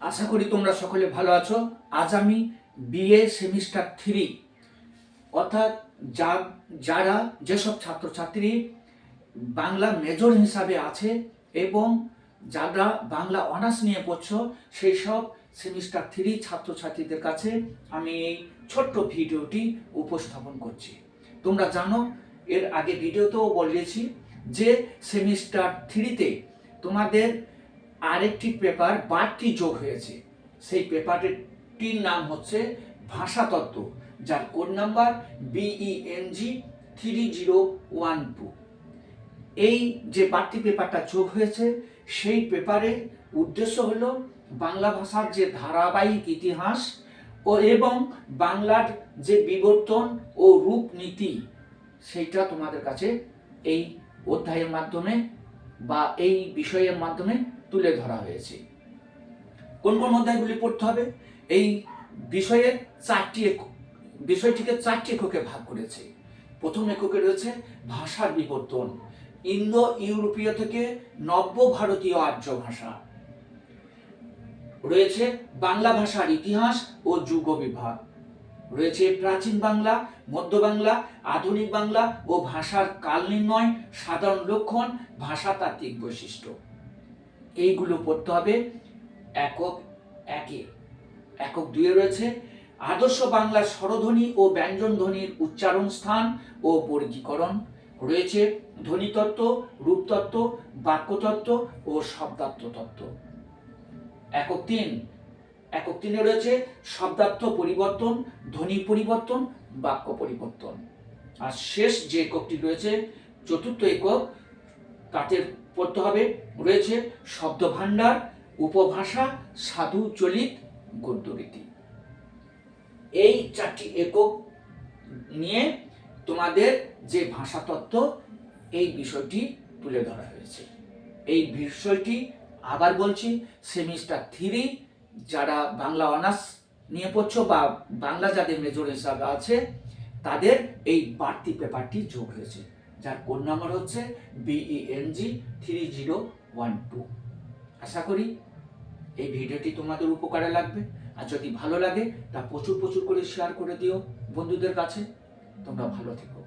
আশা করি তোমরা সকলে ভালো আছো। আজ আমি বিএ সেমিস্টার থ্রি অর্থাৎ যা যারা যেসব ছাত্রছাত্রী বাংলা মেজর হিসাবে আছে এবং যারা বাংলা অনার্স নিয়ে পড়ছো, সেই সব সেমিস্টার থ্রি ছাত্রছাত্রীদের কাছে আমি এই ছোট্ট ভিডিওটি উপস্থাপন করছি। তোমরা জানো, এর আগে ভিডিওতেও বলেছি যে সেমিস্টার থ্রিতে তোমাদের আরেকটি পেপার বাড়তি যোগ হয়েছে। সেই পেপারটির নাম হচ্ছে ভাষাতত্ত্ব, যার code number BENG three zero one two এই যে বাড়তি পেপারটা যোগ হয়েছে, সেই পেপারের উদ্দেশ্য হলো বাংলা ভাষার যে ধারাবাহিক ইতিহাস ও এবং বাংলার যে বিবর্তন ও রূপনীতি, সেইটা তোমাদের কাছে এই অধ্যায়ের মাধ্যমে বা এই বিষয়ের মাধ্যমে তুলে ধরা হয়েছে। কোন কোন অধ্যায়গুলি পড়তে হবে? এই বিষয়ের চারটি বিষয়টিকে চারটি এককে ভাগ করেছে। প্রথম এককে রয়েছে ভাষার বিবর্তন। ইন্দো ইউরোপীয় থেকে নব্য ভারতীয় আর্য ভাষা রয়েছে বাংলা ভাষার ইতিহাস ও যুগ বিভাগ। রয়েছে প্রাচীন বাংলা, মধ্য বাংলা, আধুনিক বাংলা ও ভাষার কাল নির্ণয়, সাধারণ লক্ষণ, ভাষাতাত্ত্বিক বৈশিষ্ট্য। এইগুলো পড়তে হবে একক একে। একক দুয়ে রয়েছে আদর্শ বাংলার স্বরধ্বনি ও ব্যঞ্জন ধ্বনির উচ্চারণ স্থান ও বর্গীকরণ। রয়েছে ধ্বনিতত্ত্ব, রূপতত্ত্ব, বাক্যতত্ত্ব ও শব্দার্থ তত্ত্ব একক তিন। একক তিনে রয়েছে শব্দার্থ পরিবর্তন, ধ্বনি পরিবর্তন, বাক্য পরিবর্তন। আর শেষ যে এককটি রয়েছে, চতুর্থ একক তাতে পড়তে হবে। রয়েছে শব্দ ভাণ্ডার উপভাষা, সাধু, চলিত, গদ্যরীতি। এই চারটি একক নিয়ে তোমাদের যে ভাষাতত্ত্ব, এই বিষয়টি তুলে ধরা হয়েছে। এই বিষয়টি আবার বলছি সেমিস্টার থ্রি, যারা বাংলা অনার্স নিয়ে পড়ছো বা বাংলা যাদের মেজর হিসাবে আছে, তাদের এই বাড়তি পেপারটি যোগ হয়েছে। যার কোড নাম্বার হচ্ছে BENG three zero one two আশা করি এই ভিডিওটি তোমাদের উপকারে লাগবে। আর যদি ভালো লাগে, তা প্রচুর প্রচুর করে শেয়ার করে দিও বন্ধুদের কাছে। তোমরা ভালো থেকো।